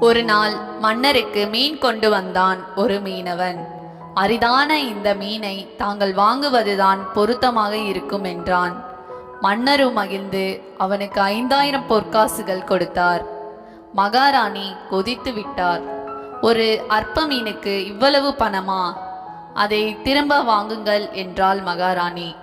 ஒரு நாள் மன்னருக்கு மீன் கொண்டு வந்தான் ஒரு மீனவன். அரிதான இந்த மீனை தாங்கள் வாங்குவதுதான் பொருத்தமாக இருக்கும் என்றான். மன்னரும் மகிழ்ந்து அவனுக்கு ஐந்தாயிரம் பொற்காசுகள் கொடுத்தார். மகாராணி கொதித்து விட்டார். ஒரு அற்ப மீனுக்கு இவ்வளவு பணமா? அதை திரும்ப வாங்குங்கள் என்றாள் மகாராணி.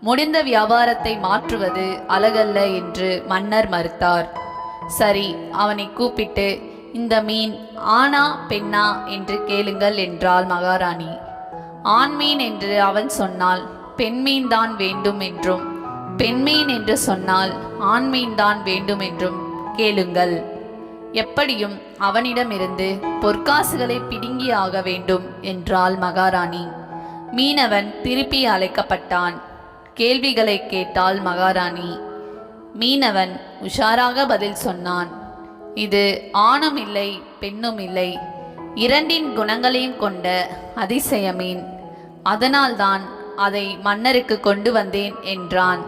முடிந்த வியாபாரத்தை மாற்றுவது அழகல்ல என்று மன்னர் மறுத்தார். சரி அவனை கூப்பிட்டு இந்த மீன் ஆனா பெண்ணா என்று கேளுங்கள் என்றாள் மகாராணி. ஆண் மீன் என்று அவன் சொன்னால் பெண்மீன் தான் வேண்டும் என்றும் பெண்மீன் என்று சொன்னால் ஆண்மீன் தான் வேண்டும் என்றும் கேளுங்கள். எப்படியும் அவனிடமிருந்து பொற்காசுகளை பிடுங்கி ஆக வேண்டும் என்றாள் மகாராணி. மீனவன் திருப்பி அழைக்கப்பட்டான். கேள்விகளை கேட்டாள் மகாராணி. மீனவன் உஷாராக பதில் சொன்னான். இது ஆணும் இல்லை பெண்ணும் இல்லை. இரண்டின் குணங்களையும் கொண்ட அதிசய மீன். அதனால்தான் அதை மன்னருக்கு கொண்டு வந்தேன் என்றான்.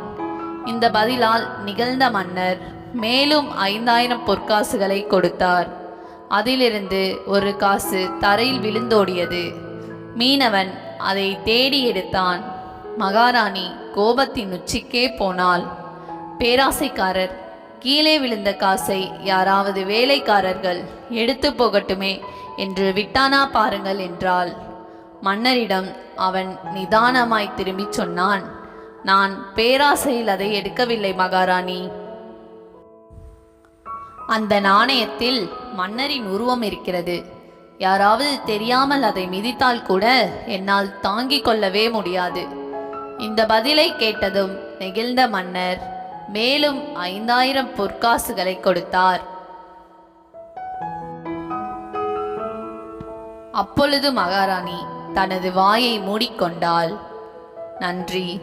இந்த பதிலால் நிகழ்ந்த மன்னர் மேலும் ஐந்தாயிரம் பொற்காசுகளை கொடுத்தார். அதிலிருந்து ஒரு காசு தரையில் விழுந்தோடியது. மீனவன் அதை தேடி எடுத்தான். மகாராணி கோபத்தின் உச்சிக்கே போனாள். பேராசைக்காரர். கீழே விழுந்த காசை யாராவது வேலைக்காரர்கள் எடுத்து போகட்டுமே என்று விட்டானா பாருங்கள் என்றாள். மன்னரிடம் அவன் நிதானமாய் திரும்பிச் சொன்னான் நான் பேராசையில் அதை எடுக்கவில்லை மகாராணி. அந்த நாணயத்தில் மன்னரின் உருவம் இருக்கிறது. யாராவது தெரியாமல் அதை மிதித்தால் கூட என்னால் தாங்கிக் கொள்ளவே முடியாது. இந்த பதிலை கேட்டதும் நெகிழ்ந்த மன்னர் மேலும் ஐந்தாயிரம் பொற்காசுகளை கொடுத்தார். அப்பொழுது மகாராணி தனது வாயை மூடிக்கொண்டாள். நன்றி.